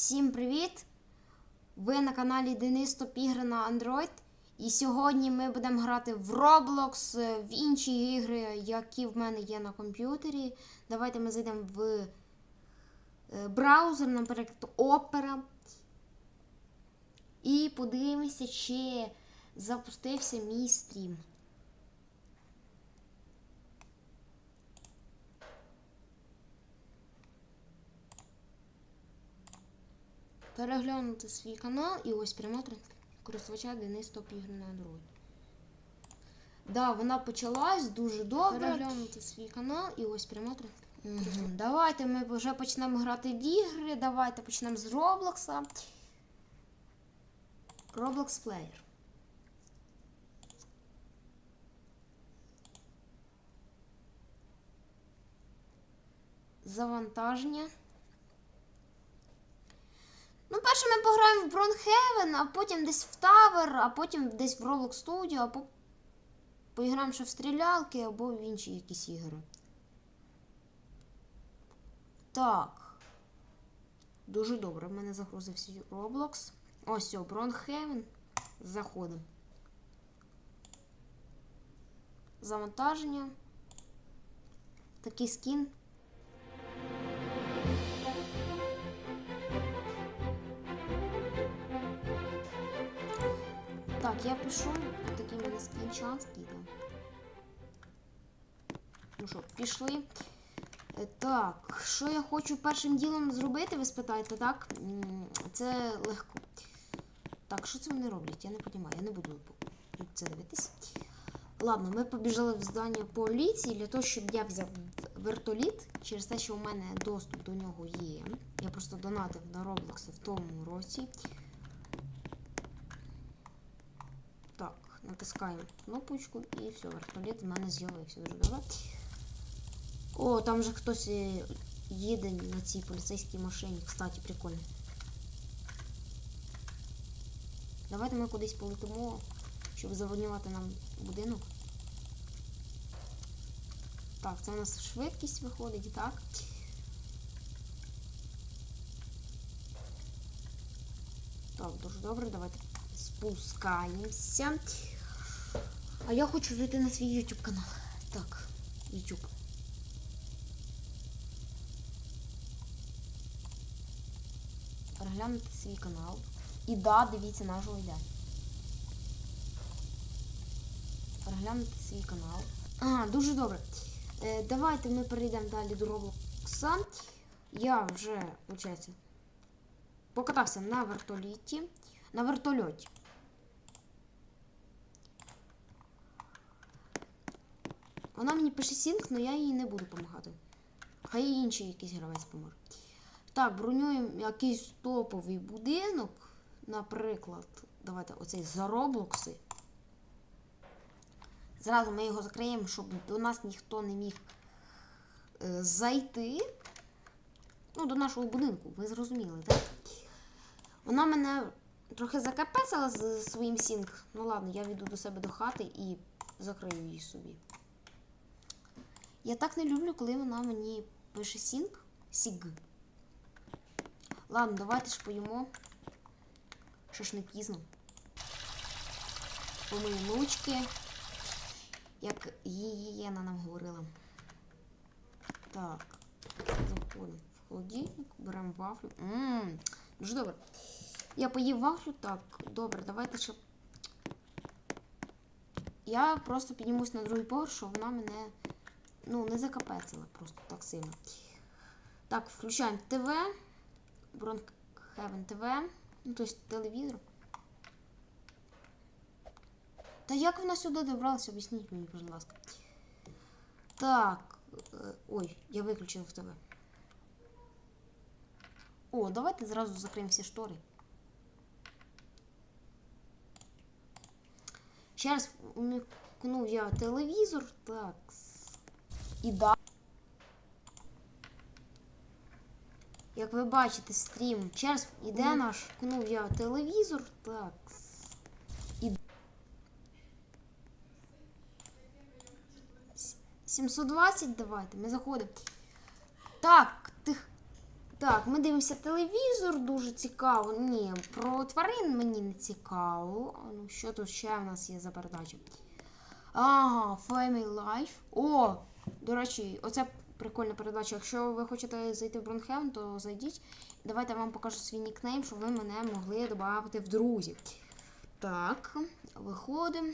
Всім привіт! Ви на каналі Денис Топ ігри на Android. І сьогодні ми будемо грати в Roblox, е, в інші ігри, які в мене є на комп'ютері. Давайте ми зайдемо в е, браузер, наприклад, Opera. І подивимося, чи запустився мій стрім. Переглянути свій канал і ось прямо користувача Денис Топ ігри на Android. Да, вона почалась дуже добре. Переглянути свій канал і ось прямо угу. Давайте ми вже почнемо грати в ігри. Давайте почнемо з Роблокса. Roblox Player. Завантаження. Ну, перше ми пограємо в Бронхевен, а потім десь в Тавер, а потім десь в Roblox Studio, а по... поіграємо ще в стрілялки або в інші якісь ігри. Так. Дуже добре. В мене загрузився Roblox. Ось о, Бронхевен. Заходимо. Завантаження. Такий скін. Так, я пишу такий мене скінчанський. Да. Ну що, пішли. Е, Так, що я хочу першим ділом зробити, ви спитаєте, так? Це легко. Так, що це вони роблять? Я не розумію, я не буду це дивитись. Ладно, ми побіжали в здання поліції для того, щоб я взяв вертоліт через те, що у мене доступ до нього є. Я просто донатив на Roblox в тому році. Так, натискаємо кнопочку і все, вертоліт в мене з'явився дуже добре. О, там же хтось е, їде на цій поліцейській машині. Кстати, прикольно. Давайте ми кудись полетимо, щоб заводнювати нам будинок. Так, це у нас швидкість виходить, так? Так, дуже добре, давайте спускаємося. А я хочу зайти на свій YouTube канал. Так, YouTube. Переглянути свій канал. І да, дивіться, нашого йде. Переглянути свій канал. Ага, дуже добре. Е, давайте ми перейдемо далі до Роблокса. Я вже, виходить, покатався на вертоліті. На вертольоті. Вона мені пише сінк, але я їй не буду допомагати. Хай інший якийсь гравець поможе. Так, бронюємо якийсь топовий будинок. Наприклад, давайте оцей за Роблокси. Зразу ми його закриємо, щоб до нас ніхто не міг е, зайти. Ну, до нашого будинку, ви зрозуміли, так? Вона мене трохи закапесила з своїм сінк. Ну ладно, я віду до себе до хати і закрию її собі. Я так не люблю, коли вона мені пише сінк. Сіг. Ладно, давайте ж поїмо. Що ж не пізно. Помиємо ручки. Як гігієна нам говорила. Так. Заходимо в холодильник, беремо вафлю. Ммм, дуже добре. Я поїв вафлю, так, добре, давайте ще. Я просто піднімусь на другий поверх, щоб вона мене ну, не закапецила просто так сильно. Так, включаємо ТВ. Бронхевен ТВ. Ну, тобто телевізор. Та як вона сюди добралася, об'ясніть мені, будь ласка. Так. е, Ой, я виключив в ТВ. О, давайте зразу закриємо всі штори. Ще раз умікнув я телевізор. Так. І да. Як ви бачите, стрім через іде наш кнув я телевізор. Так. І... 720 давайте, ми заходимо. Так, тих. Так, ми дивимося телевізор, дуже цікаво. Ні, про тварин мені не цікаво. Ну, що тут ще в нас є за передача? Ага, Family Life. О! До речі, оце прикольна передача. Якщо ви хочете зайти в Бронхем, то зайдіть. Давайте я вам покажу свій нікнейм, щоб ви мене могли додати в друзі. Так, виходимо.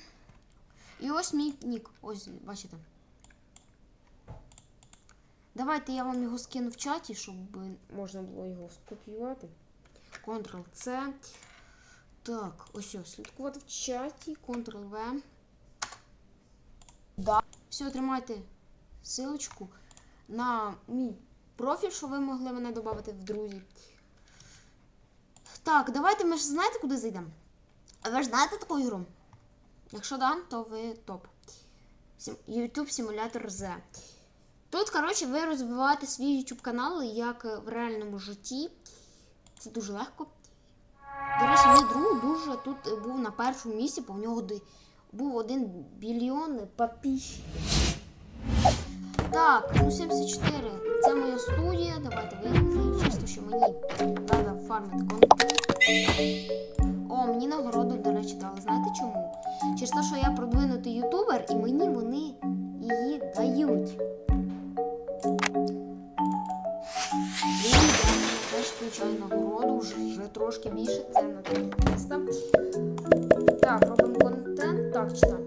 І ось мій нік. Ось, бачите. Давайте я вам його скину в чаті, щоб можна було його скопіювати. Ctrl-C. Так, ось ось, слідкувати в чаті. Ctrl-V. Да. Все, тримайте силочку на мій профіль, щоб ви могли мене додати в друзі. Так, давайте ми ж знаєте, куди зайдемо? А ви ж знаєте таку ігру? Якщо да, то ви топ. YouTube Simulator Z. Тут, коротше, ви розвиваєте свій YouTube канал як в реальному житті. Це дуже легко. До речі, мій друг дуже тут був на першому місці, бо в нього був 1 біліон підписчиків. Так, ну 74. Це моя студія. Давайте вийдемо. Чисто, що мені треба фармити контент. О, мені нагороду, до речі, дали. Знаєте чому? Через те, що я продвинутий ютубер, і мені вони її дають. Він теж включає нагороду, вже, трошки більше. Це на три міста. Так, робимо контент. Так, читаємо.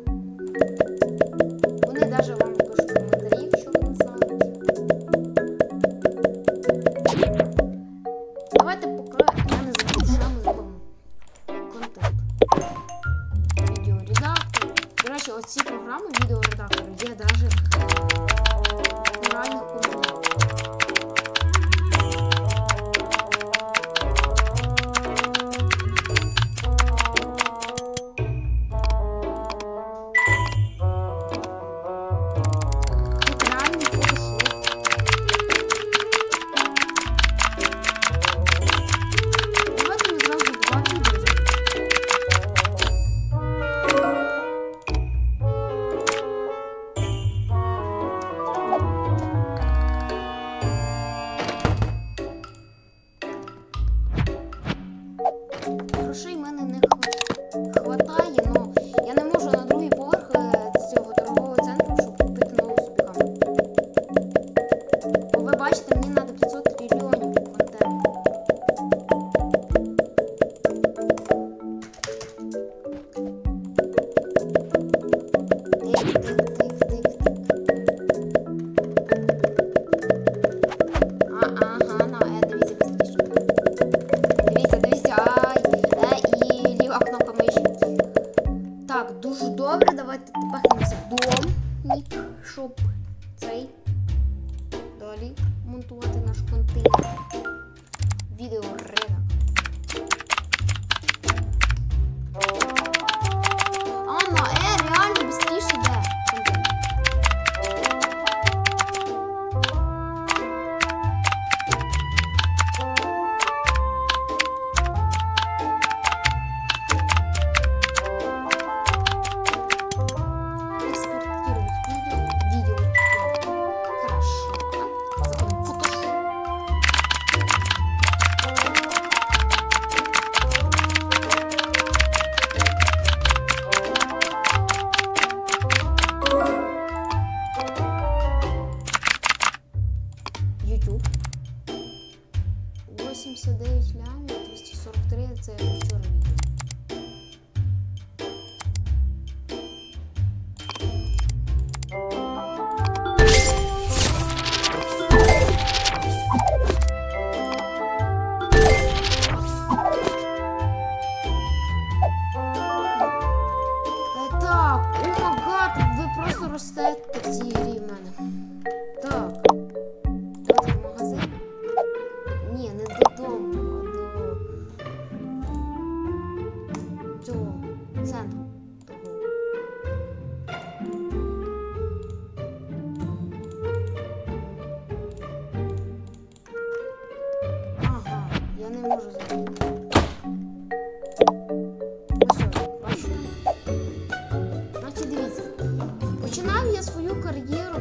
кар'єру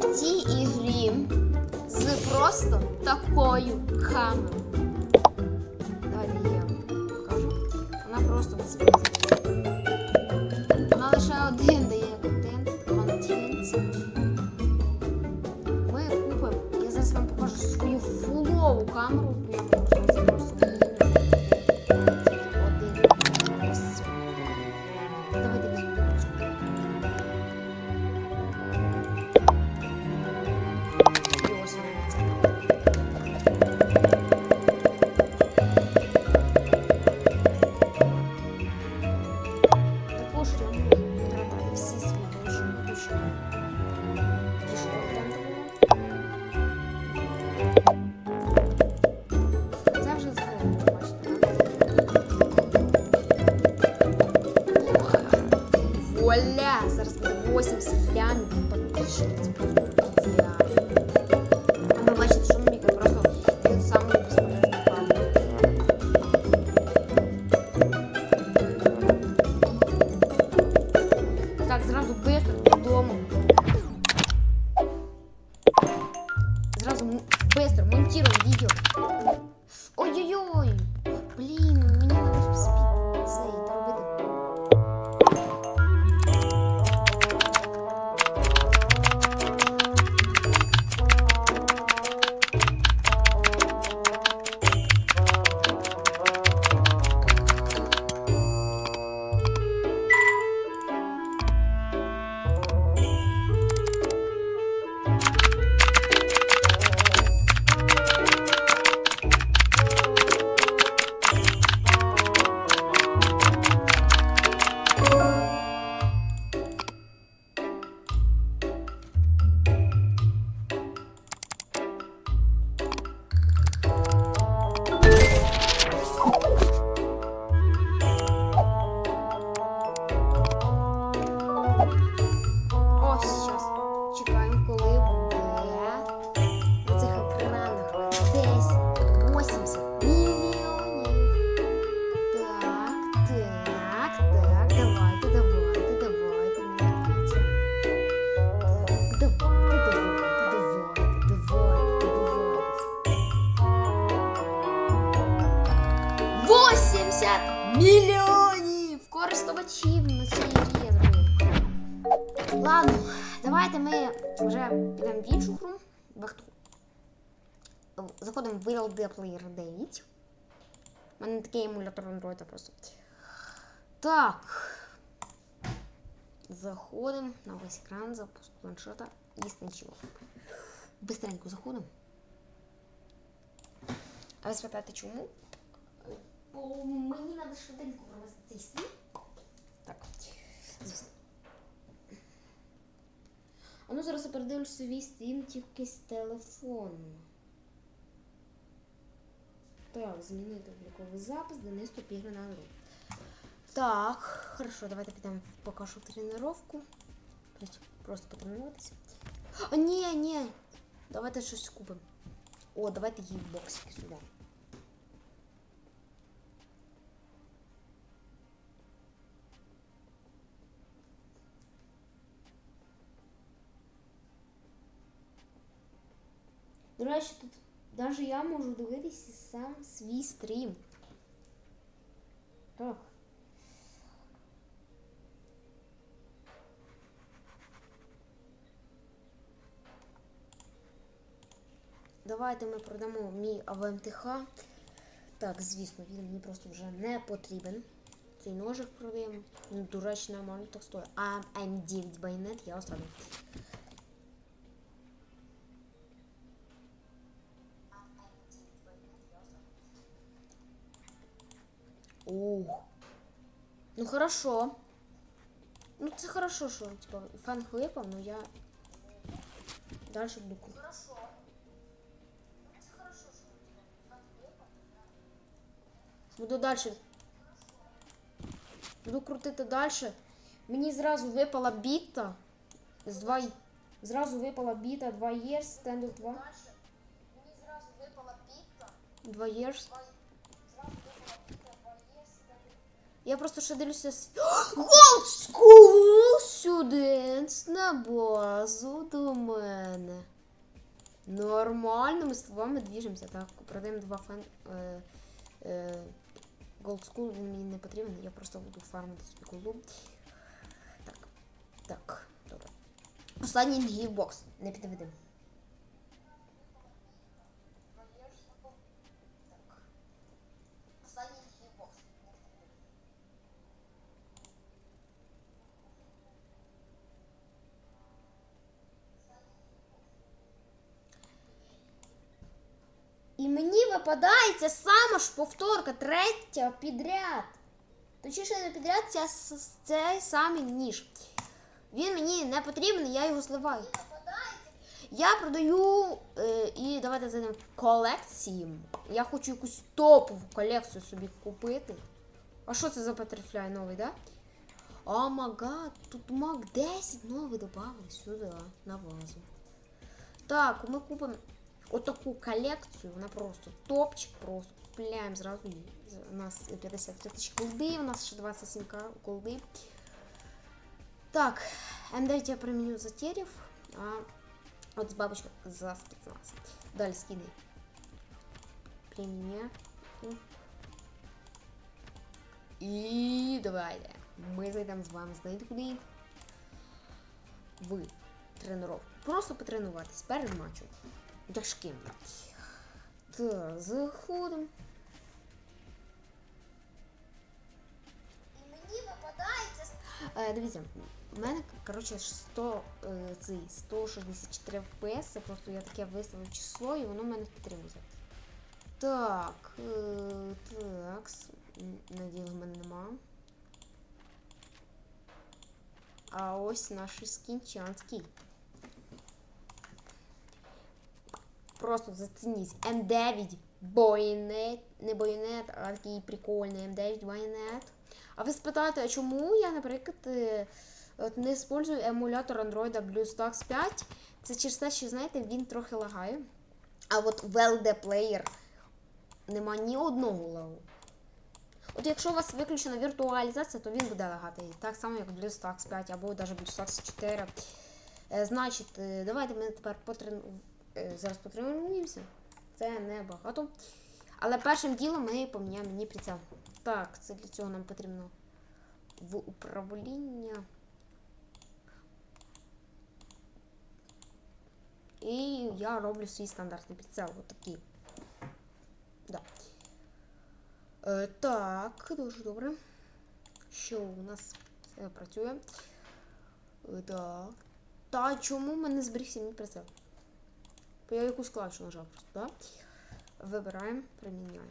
в цій ігрі з просто такою камерою. Быстро монтируем видео. Ой-ой-ой! Блін, Ладно, давайте ми вже підемо в іншу гру. Бахту. Заходимо в The Player 9. У мене такий емулятор Android просто. Так. Заходимо на весь екран, запуск планшета і нічого. Быстренько заходимо. А ви спитаєте, чому? Бо мені треба швиденько провести цей стрім. Так, звісно. А ну зараз я передивлюся свій стрім тільки з телефону. Так, змінити обліковий запис, Денис Топігри на гру. Так, хорошо, давайте підемо покажу тренировку. Просто- потренуватися. А, ні, ні. Давайте щось купимо. О, давайте геймбоксики сюди. До речі, тут навіть я можу дивитися сам свій стрім. Так. Давайте ми продамо мій АВМТХ. Так, звісно, він мені просто вже не потрібен. Цей ножик продаємо. До речі, нормально так стоїть. А М9 байонет я оставлю. Ну хорошо. Ну це хорошо, що типа фан випав, но я дальше буду кру- Хорошо. Ну, це хорошо, що у тебе фан випав. Буду далі. Буду крутити далі. Мені зразу випала біта. З 2... Зразу випала біта 2 years, стендов 2. Дальше мені зразу випала піка. 2 years. Я просто ще дивлюся. Gold School Students на базу до мене. Нормально, ми з вами двіжимося. Так, продаємо два фан. Е, е, Gold School він мені не потрібен, я просто буду фармити собі голду. Так, так, добре. Останній гівбокс, не підведи. Так. Останній гівбокс. Мені сама ж повторка, третя підряд. Точніше не підряд, ця, цей самий ніж. Він мені не потрібен, я його зливаю. Я продаю і давайте зайдемо колекції. Я хочу якусь топову колекцію собі купити. А що це за Butterfly новий, да? О магад, тут маг 10 новий додали сюди, на базу. Так, ми купимо отаку колекцію. Вона просто топчик, просто купляємо зразу. У нас 53 тисячі голди, у нас ще 27 к голди. Так, М9 я применю за терев, а от с бабочкой за спецназ. Далі скины. Применяю. І давайте. Ми зайдемо з вами, знаєте куди? В тренировку. Просто потренуватись перед матчем. Тяжким. Так, заходимо. І мені випадається. Е, дивіться, у мене, коротше, 100, е, цей, 164 FPS, це просто я таке виставив число і воно в мене підтримується. Так, е, так, наділи в мене нема. А ось наш скінчанський. Просто зацініть. М9 бойнет, не бойнет, а такий прикольний М9 байонет. А ви спитаєте, а чому я, наприклад, е, от не использую емулятор Android BlueStacks 5? Це через те, що, знаєте, він трохи лагає. А от в LD Player нема ні одного лагу. От якщо у вас виключена віртуалізація, то він буде лагати. Так само, як BlueStacks 5 або навіть BlueStacks 4. Е, Значить, е, давайте ми тепер потрен... е, зараз потренуємося. Це не багато. Але першим ділом ми поміняємо мені прицел. Так, це для цього нам потрібно в управління. І я роблю свій стандартний прицел. Отакий. Да. Е, так, дуже добре. Що у нас все працює? Е, так. Та чому в мене зберігся мій прицел? Я якусь клавішу нажав просто. Да? Вибираємо, приміняємо.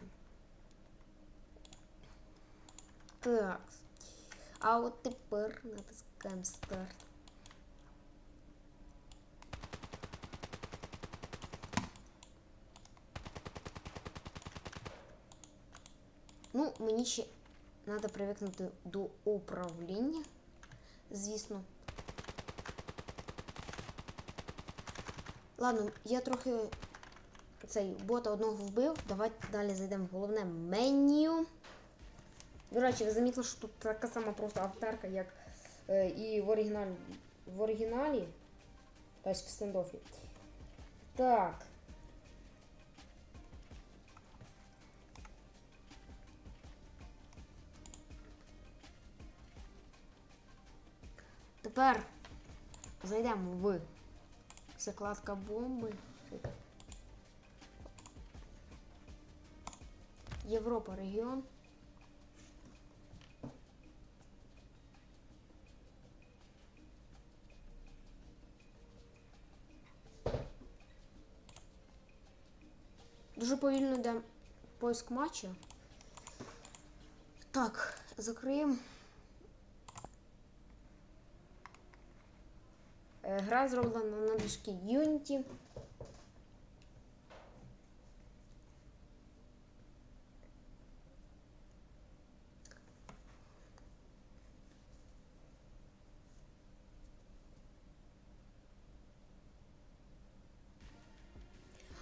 Так. А от тепер натискаємо старт. Ну, мені ще треба привикнути до управління, звісно. Ладно, я трохи цей бота одного вбив. Давайте далі зайдемо в головне меню. До речі, ви замітили, що тут така сама просто авторка, як е, і в оригіналі. В оригіналі. Тобто в стендофі. Так. Тепер зайдемо в закладка бомби. Європа регіон. Дуже повільно йде поиск матча. Так, закриємо. Гра зроблена на движки Unity.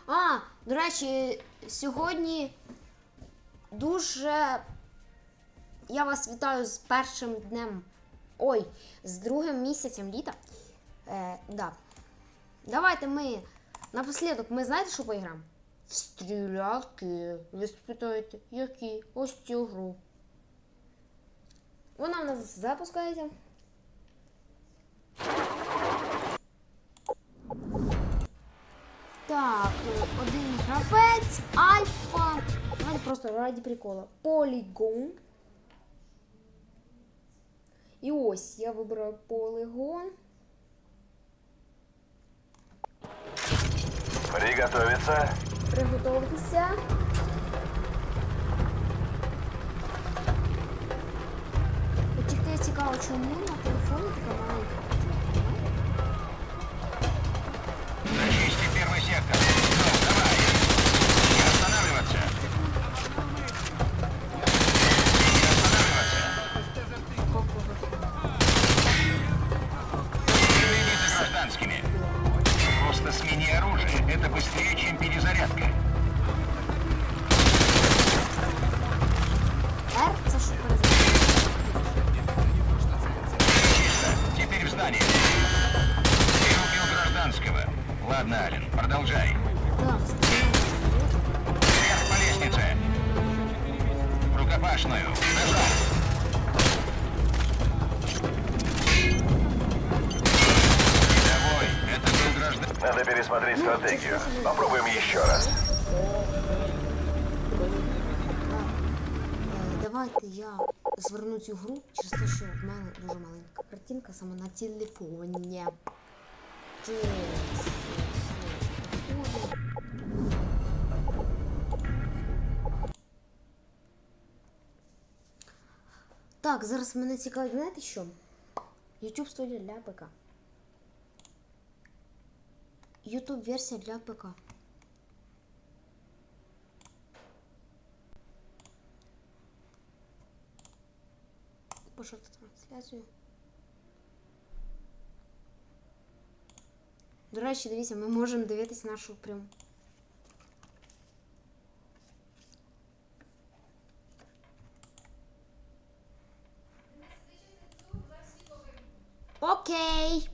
А, до речі, сьогодні дуже я вас вітаю з першим днем. Ой, з другим місяцем літа. Е, да. Давайте ми напослідок, ми знаєте, що поіграємо? Стрілялки. Ви спитаєте, які? Ось цю гру. Вона в нас запускається. Так, один гравець, альфа. Давайте просто раді прикола. Полігон. І ось я вибираю полігон. Приготовиться. Приготуватися. От Тільки цікаво, чому на телефоні така маленька. Зачисти первый сектор. Попробуем еще раз. Давайте я зверну цю гру через те, що в мене дуже маленька картинка саме на телефоні. Так, зараз мене цікавить, знаєте що? YouTube студія для ПК. YouTube версія для ПК. Пошати трансляцію. До речі, дивіться, ми можемо нашу пряму. Окей.